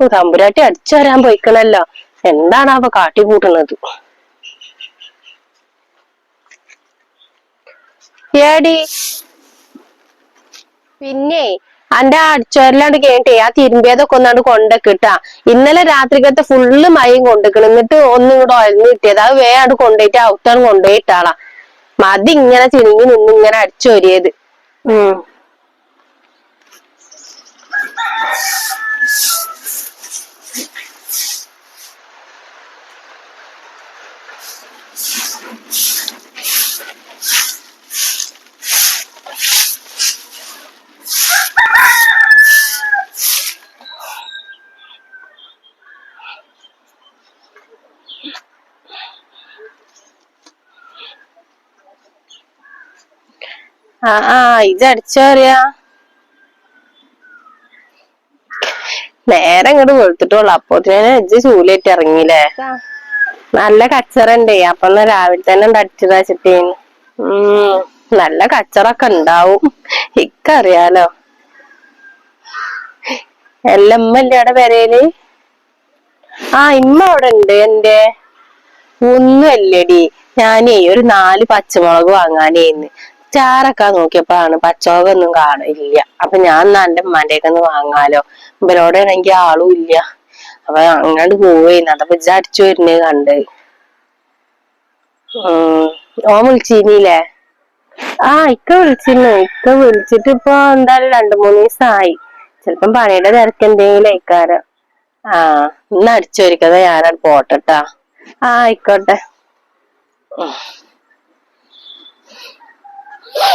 ഓ, തമ്പുരാട്ടി അടിച്ചു വരാൻ പോയിക്കണല്ലോ. എന്താണ് അവ കാട്ടി കൂട്ടുന്നത്? ഏടി? പിന്നെ? അന്റെ അടിച്ചോരലാണ്ട് കേട്ടെ ആ തിരുമ്പിയതൊക്കെ ഒന്നാണ്ട് കൊണ്ടക്കിട്ടാ ഇന്നലെ രാത്രിക്കത്തെ ഫുള്ള് മയം കൊണ്ടിക്കണം. എന്നിട്ട് ഒന്നും കൂടെ ഒഴഞ്ഞു കിട്ടിയത്. അത് വേണ്ട കൊണ്ടുപോയിട്ട് ഔത്താണ് കൊണ്ടുപോയിട്ടാളാ മതി ഇങ്ങനെ ചിണിങ്ങി നിന്ന് ഇങ്ങനെ അടിച്ചോരിയത്. ഉം. ആ ആ ഇത് അടിച്ചോറിയാ നേരെ ഇങ്ങോട്ട് വെളുത്തിട്ടുള്ളു അപ്പോത്തിന് ഇജ്ജ് ചൂലേറ്റ് ഇറങ്ങിയില്ലേ? നല്ല കച്ചറുണ്ടേ. അപ്പൊ എന്നാ രാവിലെ തന്നെ അടിച്ചതാച്ചിട്ടേ ഉം നല്ല കച്ചറൊക്കെ ഉണ്ടാവും ഇക്കറിയാലോ. എല്ലാം ഇമ്മല്ലേ അവിടെ പെരയിൽ ആ ഇമ്മ അവിടെ ഉണ്ട് എന്റെ ഒന്നും ഒന്നുമല്ലടി ഞാനേ ഒരു നാല് പച്ചമുളക് വാങ്ങാനേന്ന്. ചാറൊക്കെ നോക്കിയപ്പോഴാണ് പച്ചമുളകൊന്നും കാണില്ല. അപ്പൊ ഞാൻ എന്നാ എന്റെ ഉമ്മാന്റെയൊക്കെ ഒന്ന് വാങ്ങാലോ. ഇവരോടാണെങ്കിൽ ആളും ഇല്ല. അപ്പൊ അങ്ങോട്ട് പോവേന്ന്. അതപ്പൊ വിചാരിച്ചു അടിച്ചു വരുന്നത് കണ്ട്. ഓൻ വിളിച്ചിരുന്നില്ലേ ആ ഇക്ക വിളിച്ചിരുന്നു ഇക്ക വിളിച്ചിട്ട് ഇപ്പൊ എന്തായാലും രണ്ടു മൂന്ന് ദിവസമായി ചിലപ്പം പണിയുടെ തിരക്ക് എന്തെങ്കിലും അയക്കാറ് ആ ഇന്ന് അടിച്ചൊരിക്കത ഞാനത് പോട്ടെട്ടാ. ആ ആയിക്കോട്ടെ. Yeah.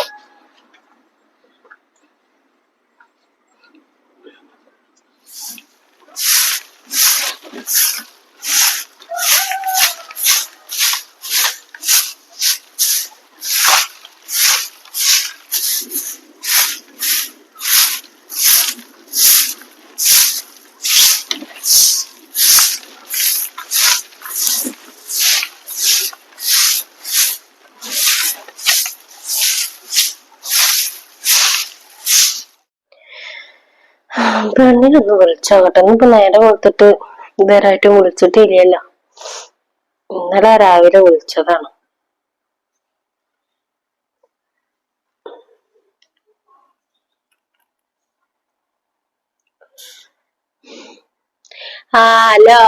പെണ്ണിനൊന്ന് വിളിച്ചോക്കട്ടെ ഇപ്പൊ നേരെ കൊടുത്തിട്ട് ഇതുവരായിട്ട് വിളിച്ചിട്ടില്ലല്ലോ. ഇന്നലെ രാവിലെ വിളിച്ചതാണ്. ആ ഹലോ.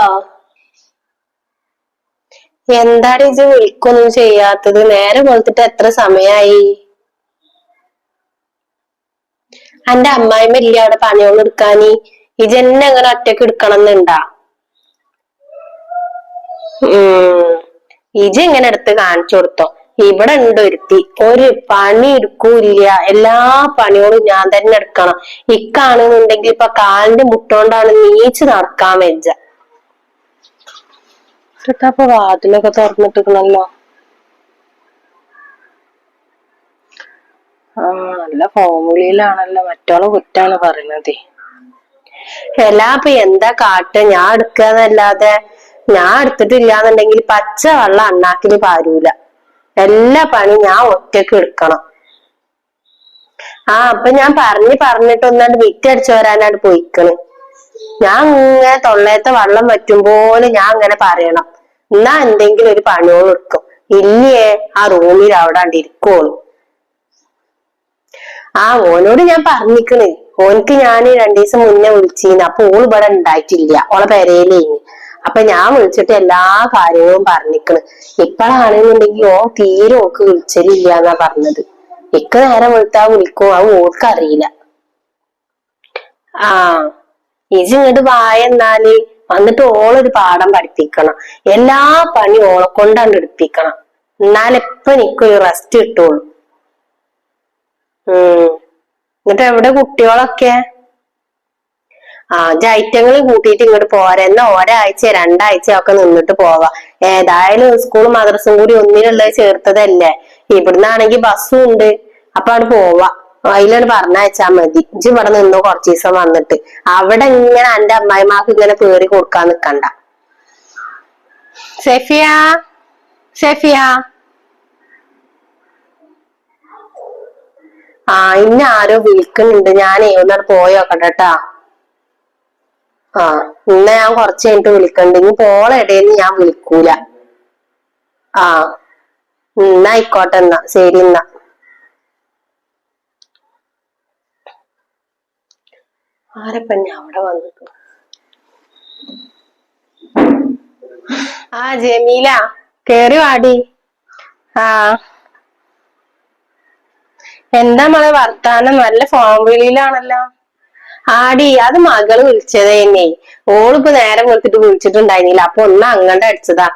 എന്താണ് ഇത് വിളിക്കൊന്നും ചെയ്യാത്തത്? നേരെ കൊടുത്തിട്ട് എത്ര സമയായി? അന്റെ അമ്മായിമ്മ ഇല്ല അവിടെ പണിയൊന്നും എടുക്കാന്? ഇജന്നെ അങ്ങനെ ഒറ്റയ്ക്ക് എടുക്കണം എന്നുണ്ടാ ഇജ് ഇങ്ങനെ എടുത്ത് കാണിച്ചു കൊടുത്തോ. ഇവിടെ ഉണ്ട് ഒരുത്തി. ഒരു പണി എടുക്കൂല്ല. എല്ലാ പണികളും ഞാൻ തന്നെ എടുക്കണം. ഇക്കാണെന്നുണ്ടെങ്കിൽ ഇപ്പൊ കാലിന്റെ മുട്ടോണ്ടാണ് നീച്ച് നടക്കാൻ വെച്ച ഇപ്പൊ വാതിലൊക്കെ തുറന്നിട്ടിക്കണല്ലോ ആ നല്ല ഫോമുലയിലാണല്ലോ മറ്റോളെ കുറ്റാണ് പറയണത്. എല്ലാ ഇപ്പൊ എന്താ കാട്ട്? ഞാൻ എടുക്കാന്നല്ലാതെ ഞാൻ എടുത്തിട്ടില്ല എന്നുണ്ടെങ്കിൽ പച്ച വെള്ളം അണ്ണാക്കിൽ പാരൂല. എല്ലാ പണി ഞാൻ ഒറ്റയ്ക്ക് എടുക്കണം. ആ അപ്പൊ ഞാൻ പറഞ്ഞു പറഞ്ഞിട്ട് ഒന്നാണ്ട് വിറ്റടിച്ചു വരാനാണ് പോയിക്കണ്. ഞാൻ ഇങ്ങനെ തൊള്ളയത്തെ വെള്ളം വറ്റും പോലെ ഞാൻ അങ്ങനെ പറയണം. എന്നാ എന്തെങ്കിലും ഒരു പണിയോളം എടുക്കും. ഇല്ലേ ആ റൂമിൽ അവിടെ ഇരിക്കോളൂ ആ ഓനോട് ഞാൻ പറഞ്ഞിക്കണ്. ഓനക്ക് ഞാൻ രണ്ടു ദിവസം മുന്നേ വിളിച്ചിരുന്നു അപ്പൊ ഓൾ ഇവിടെ ഉണ്ടായിട്ടില്ല. ഓളെ പെരയിലേന്ന് അപ്പൊ ഞാൻ വിളിച്ചിട്ട് എല്ലാ കാര്യങ്ങളും പറഞ്ഞിക്കണ്. ഇപ്പോഴാണെന്നുണ്ടെങ്കിൽ ഓ തീരെ ഓക്ക് വിളിച്ചലില്ല എന്നാ പറഞ്ഞത്. ഇക്ക നേരം വിളിത്താ വിളിക്കും. അത് ഓൾക്ക് അറിയില്ല ആ ഇജ് ഇങ്ങോട്ട് വായ എന്നാൽ വന്നിട്ട് ഓളൊരു പാഠം പഠിപ്പിക്കണം. എല്ലാ പണി ഓളെ കൊണ്ടാണ് എടുപ്പിക്കണം. എന്നാലെപ്പ എനിക്കൊരു റെസ്റ്റ് കിട്ടുള്ളൂ. എന്നിട്ട് എവിടെ കുട്ടികളൊക്കെ? ആ ജൈറ്റങ്ങൾ കൂട്ടിയിട്ട് ഇങ്ങോട്ട് പോരാ. എന്നാ ഒരാഴ്ച രണ്ടാഴ്ച ഒക്കെ നിന്നിട്ട് പോവാ. ഏതായാലും സ്കൂൾ മദ്രസും കൂടി ഒന്നിനുള്ളത് ചേർത്തതല്ലേ? ഇവിടുന്നാണെങ്കിൽ ബസ്സും ഉണ്ട്. അപ്പൊ അവിടെ പോവാ. അതിലാണ് പറഞ്ഞയച്ചാ മതി. ഇജ്ജ് ഇവിടെ നിന്നു കുറച്ച് ദിവസം വന്നിട്ട്. അവിടെ ഇങ്ങനെ എന്റെ അമ്മായിമാർക്ക് ഇങ്ങനെ പേറി കൊടുക്കാൻ നിക്കണ്ട. സെഫിയ? സെഫിയ? ആ ഇന്ന ആരോ വിളിക്കുന്നുണ്ട്. ഞാനേ ഒന്നാണ് പോയോക്കട്ടെ ട്ടാ ആ ഇന്ന ഞാൻ കുറച്ച് കഴിഞ്ഞിട്ട് വിളിക്കണ്ട്. ഇനി പോളെടേന്ന് ഞാൻ വിളിക്കൂല. ആ എന്നാ ആയിക്കോട്ടെ എന്നാ ശരി എന്നാ ആരപ്പ ഞാൻ അവിടെ വന്നിട്ടു ആ ജമീല. കേറി വാടി. ആ. എന്താ മോളെ വർത്താനം? നല്ല ഫോൺ വിളിയിലാണല്ലോ. ആടി അത് മകൾ വിളിച്ചത് തന്നെ. ഓളിപ്പോ നേരം കൊടുത്തിട്ട് വിളിച്ചിട്ടുണ്ടായിരുന്നില്ല. അപ്പൊ ഒന്ന് അങ്ങണ്ട അടിച്ചതാ.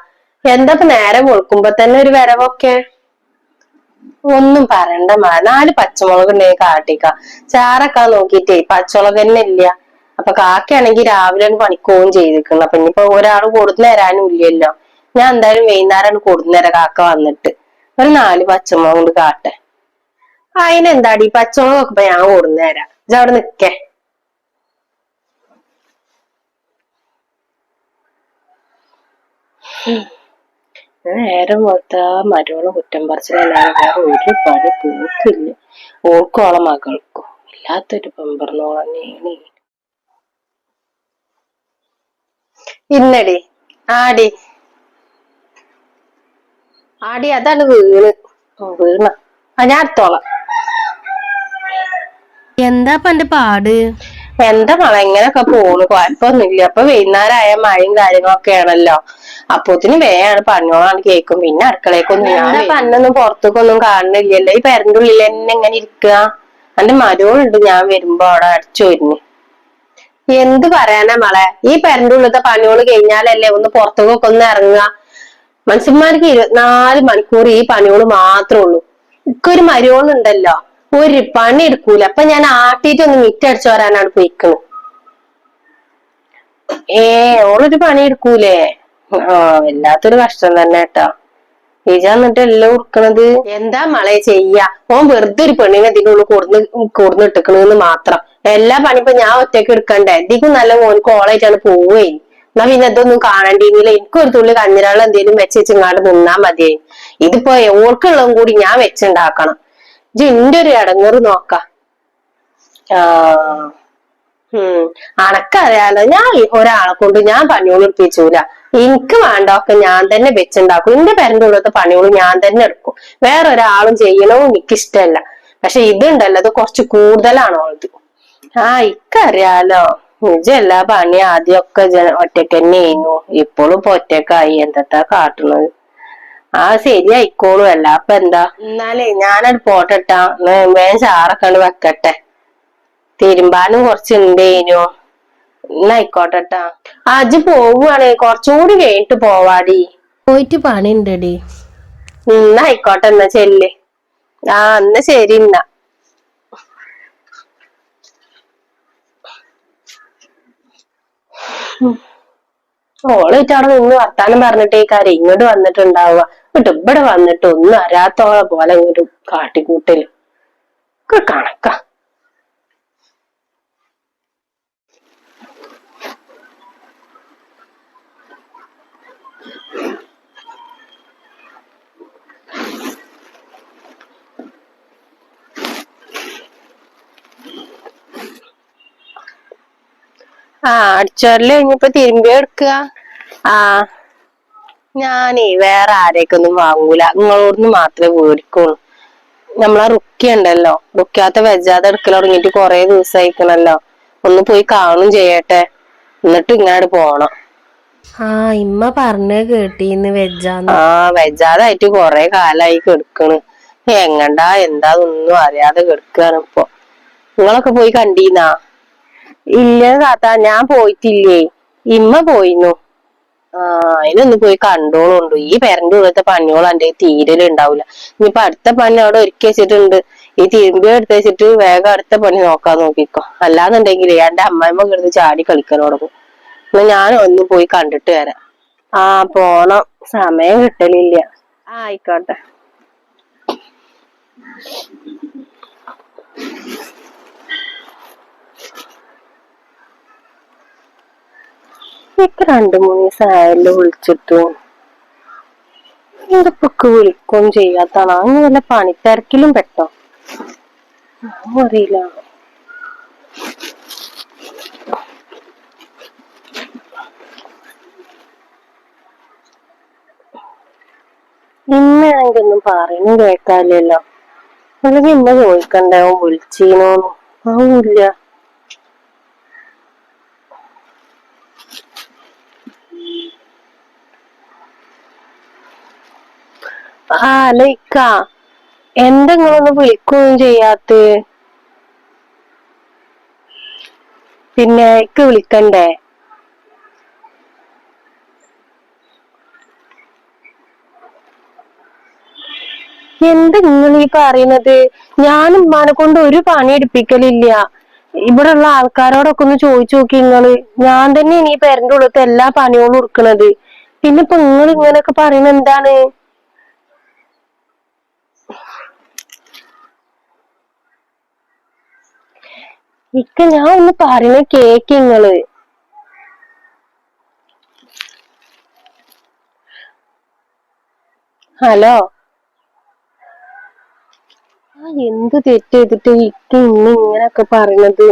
എന്താ ഇപ്പൊ നേരം കൊടുക്കുമ്പോ തന്നെ ഒരു വരവൊക്കെ? ഒന്നും പറയണ്ട മഴ നാല് പച്ചമുളക് ഉണ്ടെങ്കിൽ കാട്ടിക്ക. ചാറൊക്കെ നോക്കിട്ടേ പച്ചമുളക് തന്നെ ഇല്ല. അപ്പൊ കാക്കയാണെങ്കിൽ രാവിലെ പണിക്കോവും ചെയ്തിരിക്കുന്നു. അപ്പൊ ഇനിയിപ്പോ ഒരാൾ കൊടുത്തു തരാനും ഇല്ലല്ലോ. ഞാൻ എന്തായാലും വൈകുന്നേരമാണ് കൊടുത്തു തരാം കാക്ക വന്നിട്ട്. ഒരു നാല് പച്ചമുളക് കൊണ്ട് കാട്ടെ. അതിനെന്താടി പച്ചമുളക് നോക്കുമ്പോ ഞാൻ ഓടുന്ന തരാം ഇജ അവിടെ നിക്കേ നേരം മൊത്ത മരോൾ കുറ്റം പറിച്ചിലല്ലാതെ വേറെ ഒരു പണി പോക്കില്ല. ഓൾക്കോളം മകൾക്കും. ഇല്ലാത്തൊരു പെമ്പറന്നോളന്നെയാണ് ഇന്നടി? ആടി. ആടി അതാണ് വീണ്. വീണ. ആ ഞാൻ എടുത്തോളാം. എന്താ എന്റെ പാട്? എന്താ മഴ ഇങ്ങനൊക്കെ പോണു? കുഴപ്പമൊന്നുമില്ല അപ്പൊ വൈകുന്നേരമായ മഴയും കാര്യങ്ങളൊക്കെ ആണല്ലോ അപ്പോത്തിന് വേഗമാണ് പണിയോളാണ് കേക്കും. പിന്നെ അടുക്കളേക്കൊന്നും ഞാൻ പന്നൊന്നും പുറത്തേക്കൊന്നും കാണുന്നില്ലല്ലോ. ഈ പെരന്റെ ഉള്ളിൽ തന്നെ എങ്ങനെ ഇരിക്കുക അന്റെ മരോളുണ്ട് ഞാൻ വരുമ്പോ അവിടെ അടിച്ചു വരുന്നു എന്ത് പറയാനാ മളെ? ഈ പെരന്റെ ഉള്ളിലത്തെ പണിയോൾ കഴിഞ്ഞാലല്ലേ ഒന്ന് പുറത്തേക്കൊക്കെ ഒന്ന് ഇറങ്ങുക. മനുഷ്യന്മാർക്ക് ഇരുപത്തിനാല് മണിക്കൂർ ഈ പണിയോൾ മാത്രമേ ഉള്ളൂ. ഇക്കൊരു മരോളുണ്ടല്ലോ ഒരു പണി എടുക്കൂല. അപ്പൊ ഞാൻ ആട്ടിയിട്ട് ഒന്ന് മിറ്റ് അടിച്ചു വരാനാണ് പോയിക്കണ്. ഏ ഓളൊരു പണി എടുക്കൂലേ? ആ വല്ലാത്തൊരു കഷ്ടം തന്നെ കേട്ടോ. ഇജ എന്നിട്ട് എല്ലാം ഉടുക്കണത് എന്താ മളെ ചെയ്യ? ഓൻ വെറുതെ ഒരു പെണ്ണിനെ ഇതിനുള്ളിൽ കൊടുന്ന് കൊടുന്ന് കൊടുന്നിട്ടിക്കണെന്ന് മാത്രം. എല്ലാ പണി ഇപ്പൊ ഞാൻ ഒറ്റയ്ക്ക് എടുക്കണ്ടേ? ഇതിക്കും നല്ല ഓൻ കോളേജാണ് പോവേ. എന്നാ പിന്നെ ഇതൊന്നും കാണണ്ടിയെങ്കിൽ എനിക്കൊരു തുള്ളി കഞ്ഞിരാളം എന്തെങ്കിലും വെച്ച് വെച്ചിങ്ങാണ്ട് നിന്നാ മതിയായി. ഇതിപ്പോ ഓർക്കുള്ളതും കൂടി ഞാൻ വെച്ചുണ്ടാക്കണം ഇജ്ജ് ഇന്റെ ഒരു ഇടങ്ങറ് നോക്ക. ഉം അണക്കറിയാലോ ഞാൻ ഒരാളെ കൊണ്ട് ഞാൻ പണിയോൾ എടുപ്പിച്ചൂല. എനിക്ക് വേണ്ടൊക്കെ ഞാൻ തന്നെ വെച്ചുണ്ടാക്കും. എന്റെ പേരന്റെ ഉള്ളത്തെ ഞാൻ തന്നെ എടുക്കും. വേറെ ഒരാളും ചെയ്യണോ എനിക്ക് ഇഷ്ടമല്ല പക്ഷെ ഇതുണ്ടല്ലോ അത് കുറച്ച് കൂടുതലാണോ ഇത് ആ ഇക്കറിയാലോ നിജല്ല പണി ആദ്യമൊക്കെ ഒറ്റയ്ക്ക് തന്നെ ചെയ്യുന്നു ഇപ്പോഴും ഇപ്പൊ ഒറ്റക്കായി എന്താ കാട്ടുന്നത് ആ ശരിയായിക്കോളും അല്ല. അപ്പൊ എന്താ? എന്നാലേ ഞാനത് പോട്ടട്ടാ വേഗം ചാറൊക്കെ വെക്കട്ടെ. തിരുമ്പാനും കുറച്ച് ഉണ്ടേനു എന്നായിക്കോട്ടെട്ടാ അജ് പോവുകയാണെ കുറച്ചുകൂടി കഴിഞ്ഞിട്ട് പോവാടി. പോയിട്ട് പണി ഉണ്ടടി എന്നായിക്കോട്ടെ എന്നാ ചെല്ല്. ആ എന്നാ ശരി എന്നാ ഓളിട്ട് അവിടെ നിന്ന് വർത്താനം പറഞ്ഞിട്ടേക്കാരെ കാര്യം ഇങ്ങോട്ട് വന്നിട്ടുണ്ടാവുക. എന്നിട്ട് ഇവിടെ വന്നിട്ട് ഒന്നും അരാത്തോളെ പോലെ ഇങ്ങോട്ട് കാട്ടിക്കൂട്ടൽ. ഒക്കെ കണക്കാ. ആ അടിച്ചോരൽ ഇനിയിപ്പോ തിരുമ്പി എടുക്കുക ആ. ഞാനേ വേറെ ആരേക്കൊന്നും വാങ്ങൂല. നിങ്ങളോടൊന്ന് മാത്രമേ മേടിക്കുള്ളൂ. നമ്മളെ റുക്കി ഉണ്ടല്ലോ. റുക്കിയാത്ത വെജാതെ എടുക്കൽ തുടങ്ങിയിട്ട് കൊറേ ദിവസമായിക്കണല്ലോ ഒന്ന് പോയി കാണും ചെയ്യട്ടെ. എന്നിട്ട് ഇങ്ങോട്ട് പോണം. ആ ഇമ്മ പറഞ്ഞ കേട്ടീന്ന് വെജാന്ന്. ആ വെജാതായിട്ട് കൊറേ കാലായി കെടുക്കണ്. എങ്ങണ്ടാ എന്താ ഒന്നും അറിയാതെ കെടുക്കാണ് ഇപ്പൊ. നിങ്ങളൊക്കെ പോയി കണ്ടീന്നാ? ഇല്ല താത്ത ഞാൻ പോയിട്ടില്ലേ. ഇമ്മ പോയിന്നു. അതിനൊന്ന് പോയി കണ്ടോളുണ്ട് ഈ പെരന്റെ ഉള്ളത്തെ പണിയോളം എന്റെ തീരലുണ്ടാവില്ല ഇനിയിപ്പൊ അടുത്ത പണി അവിടെ ഒരുക്കി വെച്ചിട്ടുണ്ട്. ഈ തിരുമ്പി എടുത്ത് വെച്ചിട്ട് വേഗം അടുത്ത പണി നോക്കാൻ നോക്കിക്കോ. അല്ലാന്നുണ്ടെങ്കിൽ എന്റെ അമ്മായിമ്മ കിടന്ന് ചാടി കളിക്കാൻ തുടങ്ങും. എന്നാ ഞാൻ ഒന്ന് പോയി കണ്ടിട്ട് വരാം. ആ പോണം. സമയം കിട്ടലില്ല. ആയിക്കോട്ടെ. എനിക്ക് രണ്ടു മൂന്ന് ദിവസം ദിവസമായല്ലോ വിളിച്ചിട്ടു. എന്റെ പൊക്ക് വിളിക്കുകയും ചെയ്യാത്താണ് അങ്ങ് വല്ല പണിത്തിരക്കിലും പെട്ടോ? അറിയില്ല. ഇന്നാണെങ്കിലൊന്നും പറയുന്നു കേൾക്കാനില്ലല്ലോ. അല്ലെങ്കിൽ ഇന്ന് ചോദിക്കണ്ടാവും വിളിച്ചീനോന്നും. ആവില്ല ആ എന്താ നിങ്ങളൊന്ന് വിളിക്കുകയും ചെയ്യാത്ത? പിന്നെ ഇക്ക് വിളിക്കണ്ടേ? എന്താ നിങ്ങൾ ഈ പറയുന്നത്? ഞാൻ ഉമ്മാനെ കൊണ്ട് ഒരു പണി എടുപ്പിക്കലില്ല. ഇവിടെ ഉള്ള ആൾക്കാരോടൊക്കെ ഒന്ന് ചോദിച്ചു നോക്കി നിങ്ങൾ ഞാൻ തന്നെ ഇനി പേരന്റെ ഉള്ളത്തെ എല്ലാ പണികളും കൊടുക്കണത് പിന്നെ ഇപ്പൊ നിങ്ങൾ ഇങ്ങനെയൊക്കെ പറയുന്നത് എന്താണ്? ഇക്ക ഞാൻ ഒന്ന് പറയുന്ന കേക്ക് നിങ്ങൾ ഹലോ? ആ എന്ത് തെറ്റ് ചെയ്തിട്ട് ഇക്ക ഇന്ന് ഇങ്ങനൊക്കെ പറയണത്?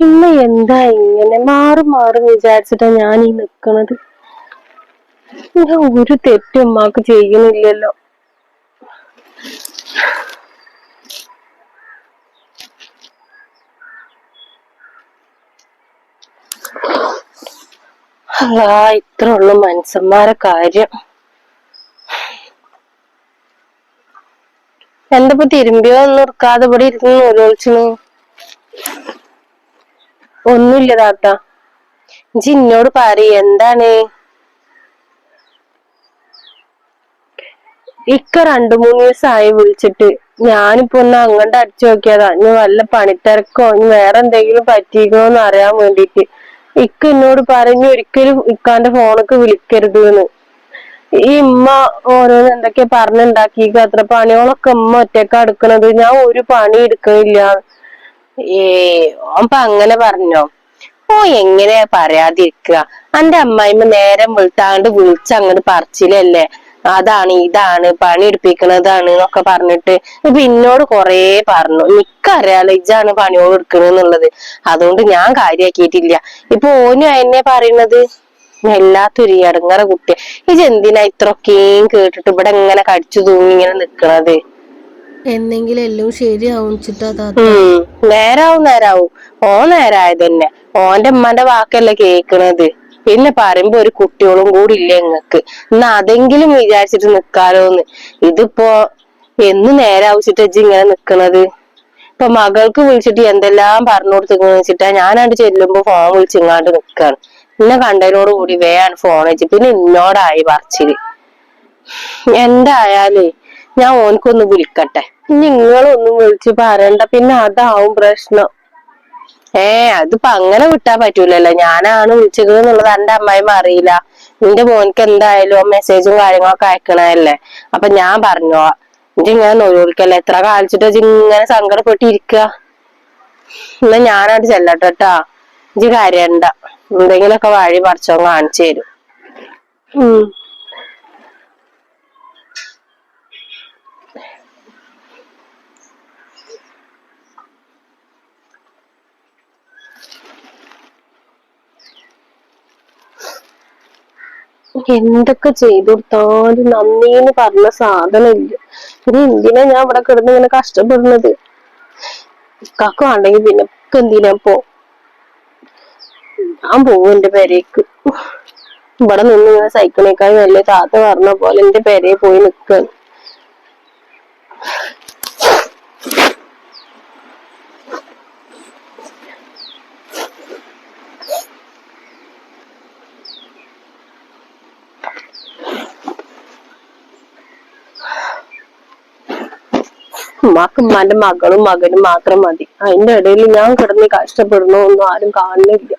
ഇന്ന് എന്താ ഇങ്ങനെ മാറും മാറും വിചാരിച്ചിട്ടാ ഞാൻ ഈ നിക്കണത്? ഞാൻ ഒരു തെറ്റും ഉമ്മാക്ക് ചെയ്യുന്നില്ലല്ലോ അല്ലാ ഇത്ര ഉള്ളു മനുഷ്യന്മാരെ കാര്യം. എന്തപ്പോ തിരുമ്പിയോ ഒന്നും ഇറക്കാതെ ഇവിടെ ഇരുന്ന് നൂലോളിച്ചണു ഒന്നുമില്ല താത്ത. ജി എന്നോട് പറയ എന്താണ്? ഇക്ക രണ്ടു മൂന്ന് ദിവസമായി വിളിച്ചിട്ട്. ഞാനിപ്പോ ഒന്ന് അങ്ങോട്ട് അടിച്ചു നോക്കിയതാ. ഇനി വല്ല പണിത്തിരക്കോ ഇനി വേറെ എന്തെങ്കിലും പറ്റിക്കോന്ന് അറിയാൻ വേണ്ടിട്ട് ഇക്ക എന്നോട് പറഞ്ഞു ഒരിക്കലും ഇക്കാന്റെ ഫോണൊക്കെ വിളിക്കരുത് എന്ന് ഈ ഉമ്മ ഓരോന്ന് എന്തൊക്കെ പറഞ്ഞുണ്ടാക്കി അത്ര പണികളൊക്കെ ഉമ്മ ഒറ്റക്ക എടുക്കണത്? ഞാൻ ഒരു പണി എടുക്കണില്ല. ഏ അപ്പൊ അങ്ങനെ പറഞ്ഞോ? ഓ എങ്ങനെയാ പറയാതിരിക്കുക എന്റെ അമ്മായിമ്മ നേരം വെളുത്താണ്ട് വിളിച്ച് അങ്ങോട്ട് പറിച്ചില്ലല്ലേ അതാണ് ഇതാണ് പണി എടുപ്പിക്കണതാണ് എന്നൊക്കെ പറഞ്ഞിട്ട് ഇപ്പൊ എന്നോട് കൊറേ പറഞ്ഞു. എനിക്കറിയാലോ ഇജാണ് പണിയോട് എടുക്കണെന്നുള്ളത് അതുകൊണ്ട് ഞാൻ കാര്യാക്കിയിട്ടില്ല. ഇപ്പൊ ഓനും എന്നെ പറയണത് വല്ലാത്തൊരു ഇടങ്ങറ കുട്ടി ഇജ് എന്തിനാ ഇത്രയൊക്കെയും കേട്ടിട്ട് ഇവിടെ ഇങ്ങനെ കടിച്ചു തൂങ്ങി ഇങ്ങനെ നിക്കണത്? എന്നെങ്കിലും എല്ലാം ശരിയാവും നേരാവും നേരാവും. ഓ നേരായത് തന്നെ ഓന്റെ ഉമ്മാന്റെ വാക്കല്ലേ കേക്കണത് പിന്നെ പറയുമ്പോ ഒരു കുട്ടികളും കൂടി ഇല്ല നിങ്ങക്ക് എന്നാ അതെങ്കിലും വിചാരിച്ചിട്ട് നിക്കാലോന്ന്. ഇതിപ്പോ എന്ന് ഇജ്ജ് ഇങ്ങനെ നിക്കണത്? ഇപ്പൊ മകൾക്ക് വിളിച്ചിട്ട് എന്തെല്ലാം പറഞ്ഞു കൊടുത്തു വെച്ചിട്ടാ ഞാനാണ്ട് ചെല്ലുമ്പോ ഫോൺ വിളിച്ചിങ്ങാണ്ട് നിക്കാണ്. എന്നെ കണ്ടതിനോട് കൂടി വേഗം ഫോൺ വെച്ച്. പിന്നെ എന്നോടായി പറച്ചിൽ. എന്തായാലേ ഞാൻ ഓനക്കൊന്ന് വിളിക്കട്ടെ. നിങ്ങളൊന്നും വിളിച്ച് പറയണ്ട. പിന്നെ അതാവും പ്രശ്നം. ഏ അതിപ്പോ അങ്ങനെ വിട്ടാ പറ്റൂലല്ലോ. ഞാനാണ് വിളിച്ചത് എന്നുള്ളത് എന്റെ അമ്മായിമ്മ അറിയില്ല. നിന്റെ മോൻക്ക് എന്തായാലും മെസ്സേജും കാര്യങ്ങളൊക്കെ അയക്കണല്ലേ അപ്പൊ ഞാൻ പറഞ്ഞോ ഇജ്ജ് ഇങ്ങനെ നൊഴിക്കല്ലേ എത്ര കാലിച്ചിട്ട് ഇങ്ങനെ സങ്കടപ്പെട്ടിരിക്ക? എന്നാ ഞാനായിട്ട് ചെല്ലട്ടോട്ടാ ഇജ്ജ് കരയണ്ട. എന്തെങ്കിലുമൊക്കെ വഴി പറിച്ചോ കാണിച്ചു തരും. ഉം. എന്തൊക്കെ ചെയ്തു കൊടുത്താലും നന്ദിന്ന് പറഞ്ഞ സാധനമില്ല. പിന്നെ എന്തിനാ ഞാൻ ഇവിടെ കിടന്ന് ഇങ്ങനെ കഷ്ടപ്പെടുന്നത്? ഇക്കാക്ക് വേണ്ടെങ്കിൽ പിന്നെ എന്തിനാ പോ ഞാൻ പോവും എന്റെ പെരേക്ക്. ഇവിടെ നിന്ന് ഇങ്ങനെ സൈക്കിളേക്കാൾ നല്ല താത്ത പറഞ്ഞ പോലെ എന്റെ പെരയെ പോയി നിൽക്കാൻ ഉമ്മാക്ക് ഉമ്മാന്റെ മകളും മകനും മാത്രം മതി. അതിന്റെ ഇടയിൽ ഞാൻ കിടന്ന് കഷ്ടപ്പെടണോ ഒന്നും ആരും കാണുന്നില്ല.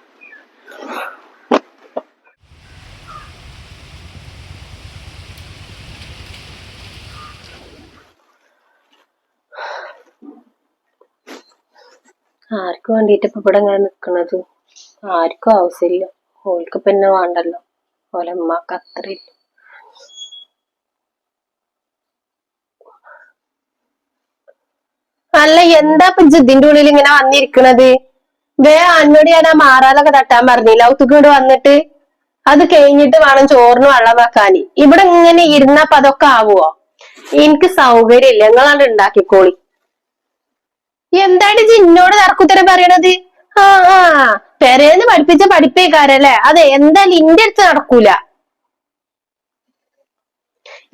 ആർക്ക് വേണ്ടിട്ട് ഇപ്പൊ ഇവിടെ ഇങ്ങനെ നിക്കണത്? ആർക്കും ആവശ്യമില്ല. ഓൾക്ക് പിന്നെ വേണ്ടല്ലോ. ഓലെ ഉമ്മാക്ക് അത്രയില്ല അല്ല എന്താ ഇപ്പൊ ജിദ്ദിന്റെ ഉള്ളിൽ ഇങ്ങനെ വന്നിരിക്കണത്? വേ അന്നോട് ഞാൻ ആ മാറാലൊക്കെ തട്ടാൻ പറഞ്ഞില്ല? ഔത്തുക്ക് ഇവിടെ വന്നിട്ട് അത് കഴിഞ്ഞിട്ട് വേണം ചോറിന് വെള്ളം വെക്കാൻ ഇവിടെ ഇങ്ങനെ ഇരുന്നപ്പോ അതൊക്കെ ആവുമോ എനിക്ക് സൗകര്യമില്ല നിങ്ങളാണ് ഉണ്ടാക്കിക്കോളി എന്താണ് ജിന്നോട് തർക്കുത്തരം പറയണത്? ആ ആ. പെരേന്ന് പഠിപ്പിച്ച പഠിപ്പേക്കാരല്ലേ? അതെ എന്തായാലും ഇന്റെ അടുത്ത് നടക്കൂല.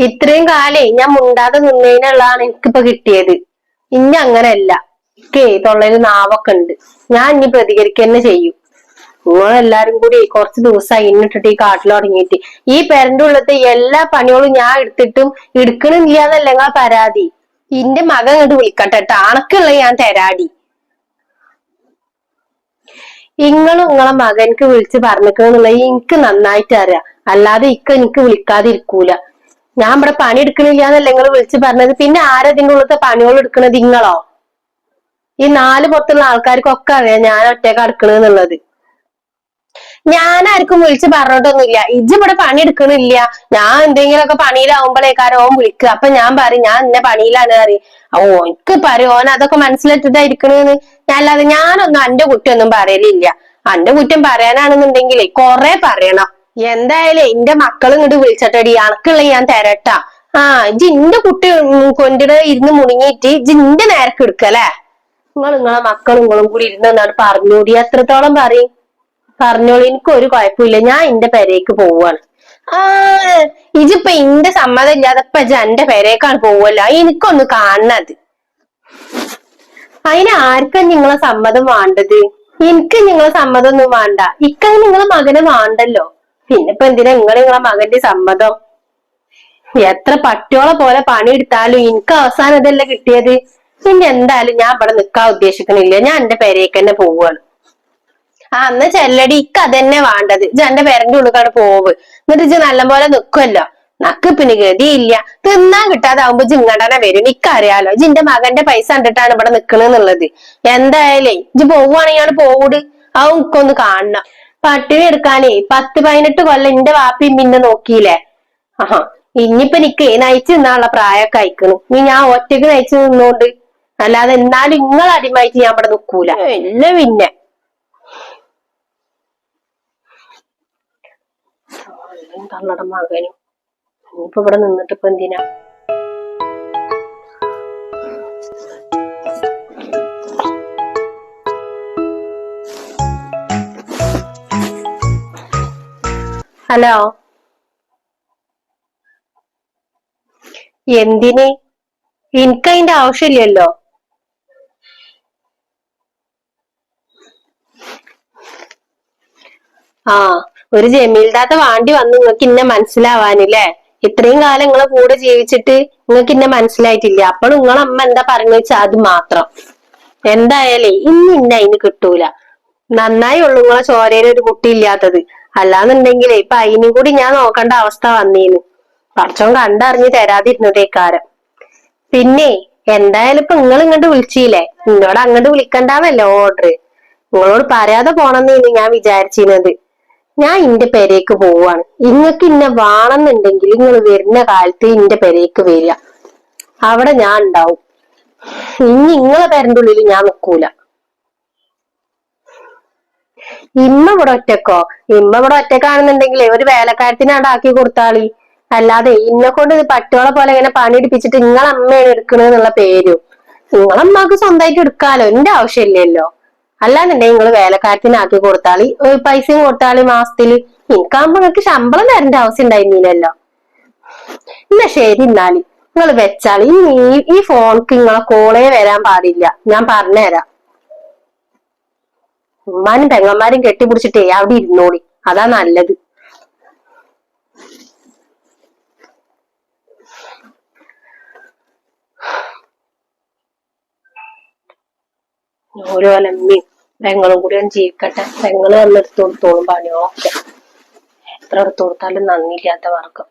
ഇത്രയും കാലേ ഞാൻ മുണ്ടാതെ നിന്നതിനുള്ളതാണ് എനിക്കിപ്പോ കിട്ടിയത്. ഇനി അങ്ങനെയല്ല. കേ തൊള്ളയിൽ നാവൊക്കെ ഉണ്ട്. ഞാൻ ഇനി പ്രതികരിക്കുക തന്നെ ചെയ്യും. നിങ്ങളെല്ലാരും കൂടി കുറച്ച് ദിവസമായി ഇന്നിട്ടിട്ട് ഈ കാട്ടിൽ തുടങ്ങിയിട്ട് ഈ പെരന്റെ ഉള്ളത്തെ എല്ലാ പണികളും ഞാൻ എടുത്തിട്ടും എടുക്കണില്ല എന്നല്ല നിങ്ങളെ പരാതി. ഇന്റെ മകൻ ഇങ്ങോട്ട് വിളിക്കട്ടെ ട്ടോ. അണക്കുള്ള ഞാൻ തരാടി. ഇങ്ങളും നിങ്ങളെ മകൻക്ക് വിളിച്ച് പറഞ്ഞിക്കണെന്നുള്ള എനിക്ക് നന്നായിട്ട് അറിയാം. അല്ലാതെ ഇക്ക എനിക്ക് വിളിക്കാതിരിക്കൂല. ഞാൻ ഇവിടെ പണി എടുക്കണില്ല എന്നല്ല നിങ്ങൾ വിളിച്ച് പറഞ്ഞത്? പിന്നെ ഉള്ളത്തെ പണികൾ എടുക്കണത് നിങ്ങളോ ഈ നാല് പുറത്തുള്ള ആൾക്കാർക്കൊക്കെ അറിയാം ഞാൻ ഒറ്റയ്ക്ക് അടുക്കണെന്നുള്ളത് ഞാൻ ആർക്കും വിളിച്ച് പറഞ്ഞിട്ടൊന്നുമില്ല. ഇജ്ജ് ഇവിടെ പണി എടുക്കണില്ല. ഞാൻ എന്തെങ്കിലുമൊക്കെ പണിയിലാവുമ്പോഴേക്കാരോ ഓൻ വിളിക്കുക അപ്പൊ ഞാൻ പറയും ഞാൻ ഇന്ന പണിയിലാണ് പറയും. ഓ എനിക്ക് പറയും ഓൻ അതൊക്കെ മനസ്സിലിട്ടിട്ടായിരിക്കണെന്ന്. ഞാൻ അല്ലാതെ ഞാനൊന്നും അന്റെ കുറ്റമൊന്നും പറയലില്ല. എന്റെ കുറ്റം പറയാനാണെന്നുണ്ടെങ്കിലേ കൊറേ പറയണം. എന്തായാലും എന്റെ മക്കൾ ഇങ്ങോട്ട് വിളിച്ചിട്ടടി അനക്കുള്ള ഞാൻ തരട്ടാ. ആ ഇജ്ജ് ഇന്റെ കുട്ടി കൊണ്ടിട ഇരുന്ന് മുണങ്ങിയിട്ട് ഇജ്ജ് ഇന്റെ നേരക്ക് എടുക്കല്ലേ നിങ്ങൾ നിങ്ങളെ മക്കളും നിങ്ങളും കൂടി ഇരുന്നാണ് പറഞ്ഞോടി. എത്രത്തോളം പറയും? പറഞ്ഞോളൂ എനിക്ക് ഒരു കുഴപ്പമില്ല. ഞാൻ എന്റെ പെരേക്ക് പോവാണ്. ആ ഇജിപ്പൊ എന്റെ സമ്മതം ഇല്ലാതെ ഇപ്പൊ എന്റെ പെരേക്കാണ് പോവല്ലോ. എനിക്കൊന്ന് കാണണത്. അതിന് ആർക്കാ നിങ്ങളെ സമ്മതം വേണ്ടത്? എനിക്ക് നിങ്ങളെ സമ്മതം ഒന്നും വേണ്ട. ഇക്ക നിങ്ങളെ മകനെ വേണ്ടല്ലോ. പിന്നെ ഇപ്പൊ എന്തിനാ നിങ്ങൾ നിങ്ങളെ മകന്റെ സമ്മതം? എത്ര പട്ടോളെ പോലെ പണിയെടുത്താലും എനിക്ക് അവസാനം ഇതല്ല കിട്ടിയത്? പിന്നെ എന്തായാലും ഞാൻ ഇവിടെ നിക്കാൻ ഉദ്ദേശിക്കണില്ല. ഞാൻ എന്റെ പേരേക്ക് തന്നെ പോവാണ്. ആ അന്ന് ചെല്ലടി. ഇക്ക് അതന്നെ വേണ്ടത്. ഇജ്ജ് എന്റെ പേരന്റെ ഉള്ളിക്കാണ് പോവ്. എന്നിട്ട് ഇജ്ജ് നല്ലപോലെ നിക്കുമല്ലോ നക്ക് പിന്നെ ഗതിയില്ല. തിന്നാൻ കിട്ടാതാവുമ്പോ ജിങ്ങടനെ വരും. ഇക്കറിയാലോ ജിന്റെ മകന്റെ പൈസ കണ്ടിട്ടാണ് ഇവിടെ നിക്കണെന്നുള്ളത് എന്തായാലേ ഇജ്ജ് പോവുകയാണെങ്കിൽ പോവൂട്. ആ എനിക്കൊന്ന് കാണണം. പട്ടിണി എടുക്കാനേ പത്ത് പതിനെട്ട് കൊല്ലം എന്റെ വാപ്പയും പിന്നെ നോക്കിയില്ലേ? ആഹാ ഇനിയിപ്പൊ നിക്ക് നയിച്ചു നിന്നാനുള്ള പ്രായമൊക്കെ അയക്കണു ഇനി ഞാൻ ഒറ്റയ്ക്ക് നയിച്ചു നിന്നോണ്ട് അല്ലാതെ എന്നാലും നിങ്ങൾ അടിമായിട്ട് ഞാൻ ഇവിടെ നിക്കൂല. ഇല്ല പിന്നെ. തള്ളട മകനും. ഇനിയിപ്പോ ഇവിടെ നിന്നിട്ട് ഇപ്പൊ എന്തിനാ? ഹലോ. എന്തിന്? എനിക്കതിന്റെ ആവശ്യമില്ലല്ലോ. ആ ഒരു ജമീൽദാത്ത വാണ്ടി വന്ന്. നിങ്ങൾക്ക് ഇന്നെ മനസ്സിലാവാനില്ലേ? ഇത്രയും കാലം നിങ്ങളെ കൂടെ ജീവിച്ചിട്ട് നിങ്ങൾക്ക് ഇന്നെ മനസ്സിലായിട്ടില്ല. അപ്പോൾ നിങ്ങളെ അമ്മ എന്താ പറഞ്ഞു വെച്ചാൽ അത് മാത്രം. എന്തായാലേ ഇന്ന് ഇന്ന അതിന് കിട്ടൂല. നന്നായി ഉള്ളു നിങ്ങളെ ചോരയിൽ ഒരു കുട്ടി ഇല്ലാത്തത്. അല്ലാന്നുണ്ടെങ്കിലേ ഇപ്പൊ അതിനും കൂടി ഞാൻ നോക്കേണ്ട അവസ്ഥ വന്നീന്. കുറച്ചും കണ്ടറിഞ്ഞ് തരാതിരുന്നതേക്കാരം പിന്നെ എന്തായാലും ഇപ്പൊ നിങ്ങൾ ഇങ്ങോട്ട് വിളിച്ചില്ലേ? നിന്നോട് അങ്ങോട്ട് വിളിക്കണ്ടാവല്ലോ ഓർഡർ നിങ്ങളോട് പറയാതെ പോണെന്നേനു ഞാൻ വിചാരിച്ചിരുന്നത് ഞാൻ ഇന്റെ പെരേക്ക് പോവാണ്. ഇങ്ങക്ക് ഇന്നെ വേണമെന്നുണ്ടെങ്കിൽ നിങ്ങൾ വരുന്ന കാലത്ത് ഇന്റെ പെരേക്ക് വരിക. അവിടെ ഞാൻ ഉണ്ടാവും. ഇനി നിങ്ങളെ പേരന്റെ ഉള്ളിൽ ഞാൻ നിക്കൂല. ഇമ്മ ഇവിടെ ഒറ്റക്കോ? ഇമ്മ ഇവിടെ ഒറ്റക്കാണെന്നുണ്ടെങ്കിൽ ഒരു വേലക്കാരത്തിനെ അവിടെ ആക്കി കൊടുത്താളി. അല്ലാതെ ഇന്നെ കൊണ്ട് പട്ടോളെ പോലെ ഇങ്ങനെ പണിയെടുപ്പിച്ചിട്ട് നിങ്ങളെ അമ്മയാണ് എടുക്കണെന്നുള്ള പേരും. നിങ്ങളമ്മക്ക് സ്വന്തമായിട്ട് എടുക്കാലോ? എന്റെ ആവശ്യമില്ലല്ലോ. അല്ലാന്നുണ്ടെങ്കിൽ നിങ്ങൾ വേലക്കാരത്തിനെ ആക്കി കൊടുത്താളി പൈസയും കൊടുത്താളി മാസത്തിൽ. എനിക്കാകുമ്പോ നിങ്ങൾക്ക് ശമ്പളം തരേണ്ട ആവശ്യം ഉണ്ടായിരുന്നില്ലല്ലോ. എന്നാ ശരി എന്നാൽ. നിങ്ങൾ വെച്ചാളി. ഈ- ഈ ഫോണിക്ക് നിങ്ങളെ കോളേ വരാൻ പാടില്ല. ഞാൻ പറഞ്ഞുതരാം. ഉമ്മാനും പെങ്ങന്മാരും കെട്ടിപ്പിടിച്ചിട്ടേ അവിടെ ഇരുന്നോളി. അതാ നല്ലത്. ഓരോ അലമ്മയും പെങ്ങളും കൂടി ഒന്ന് ജീവിക്കട്ടെ. പെങ്ങൾ വന്നെടുത്ത് കൊടുത്തോളും പണിയോ ഒക്കെ എത്ര എടുത്തു കൊടുത്താലും നന്ദിയില്ലാത്ത വർഗം.